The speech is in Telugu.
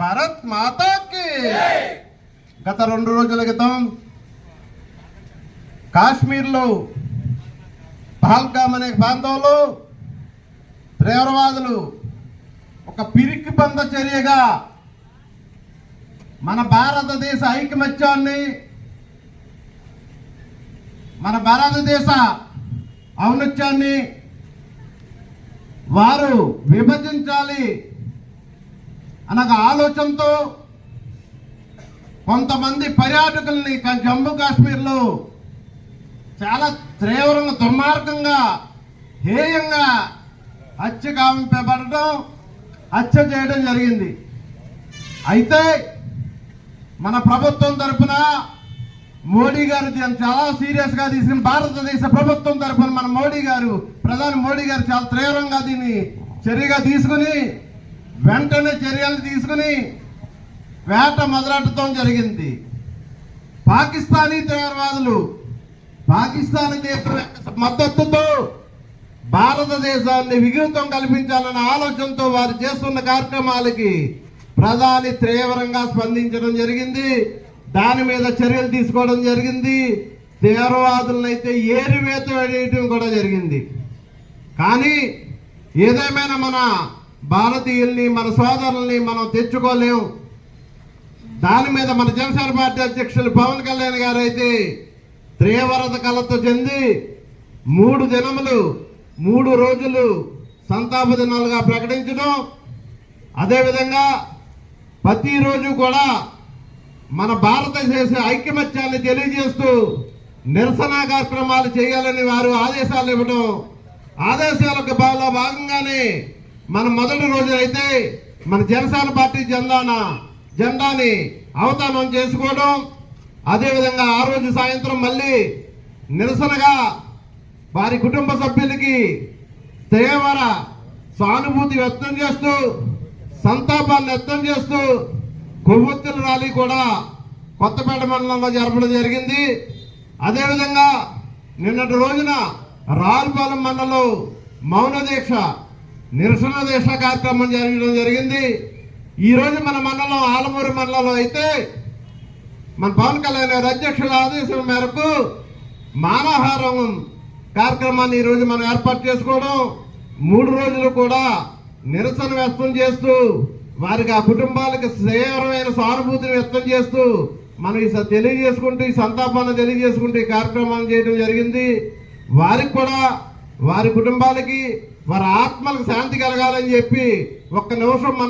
భారత్ మాతాకి. గత రెండు రోజుల క్రితం కాశ్మీర్లో పహల్గామ్ అనే ప్రాంతంలో తీవ్రవాదులు ఒక పిరికి బంద చర్యగా మన భారతదేశ ఐకమత్యాన్ని మన భారతదేశ ఔన్నత్యాన్ని వారు విభజించాలి అనగా ఆలోచనతో కొంతమంది పర్యాటకుల్ని జమ్మూ కాశ్మీర్లో చాలా తీవ్రంగా దుర్మార్గంగా హేయంగా హత్య కావింపబడటం హత్య చేయడం జరిగింది. అయితే మన ప్రభుత్వం తరఫున మోడీ గారు దీన్ని చాలా సీరియస్గా తీసుకుని భారతదేశ ప్రభుత్వం తరపున మన మోడీ గారు ప్రధాని మోడీ గారు చాలా తీవ్రంగా దీన్ని చర్యగా తీసుకుని వెంటనే చర్యలు తీసుకుని వేట మొదలెట్టడం జరిగింది. పాకిస్తానీ తీవ్రవాదులు పాకిస్తాన్ దేశం మద్దతుతో భారతదేశాన్ని విఘాతం కల్పించాలన్న ఆలోచనతో వారు చేస్తున్న కార్యక్రమాలకి ప్రధాని తీవ్రంగా స్పందించడం జరిగింది. దాని మీద చర్యలు తీసుకోవడం జరిగింది. తీవ్రవాదులనైతే ఏరివేత వేయడం కూడా జరిగింది. కానీ ఏదేమైనా మన భారతీయుల్ని మన సోదరుల్ని మనం తెచ్చుకోలేం. దాని మీద మన జనసేన పార్టీ అధ్యక్షులు పవన్ కళ్యాణ్ గారు అయితే తీవ్రత కలతో చెంది మూడు దినములు మూడు రోజులు సంతాప దినాలుగా ప్రకటించడం. అదేవిధంగా ప్రతిరోజు కూడా మన భారతదేశ ఐక్యమత్యాన్ని తెలియజేస్తూ నిరసన కార్యక్రమాలు చేయాలని వారు ఆదేశాలు ఇవ్వడం. ఆదేశాలకు బాగా భాగంగానే మన మొదటి రోజు అయితే మన జనసేన పార్టీ జెండాన జెండాని అవతానం చేసుకోవడం అదేవిధంగా ఆ రోజు సాయంత్రం మళ్ళీ నిరసనగా వారి కుటుంబ సభ్యులకి తీవ్ర సానుభూతి వ్యక్తం చేస్తూ సంతాపాన్ని వ్యక్తం చేస్తూ కొవ్వొత్తుల ర్యాలీ కూడా కొత్తపేట మండలంలో జరపడం జరిగింది. అదేవిధంగా నిన్నటి రోజున రావులపాలెం మండలం మౌన దీక్ష నిరసన దేశ కార్యక్రమం జరగడం జరిగింది. ఈరోజు మన మండలం ఆలమూరు మండలంలో అయితే మన పవన్ కళ్యాణ్ గారి అధ్యక్షుల ఆదేశం మేరకు మానహారం కార్యక్రమాన్ని ఈరోజు మనం ఏర్పాటు చేసుకోవడం. మూడు రోజులు కూడా నిరసన వ్యక్తం చేస్తూ వారికి ఆ కుటుంబాలకు తీవ్రమైన సానుభూతిని వ్యక్తం చేస్తూ మనం ఈ స- తెలియజేసుకుంటూ ఈ సంతాపాన్ని తెలియజేసుకుంటూ ఈ కార్యక్రమాన్ని చేయడం జరిగింది. వారికి కూడా వారి కుటుంబాలకి వారి ఆత్మలకు శాంతి కలగాలని చెప్పి ఒక్క నిమిషం మనం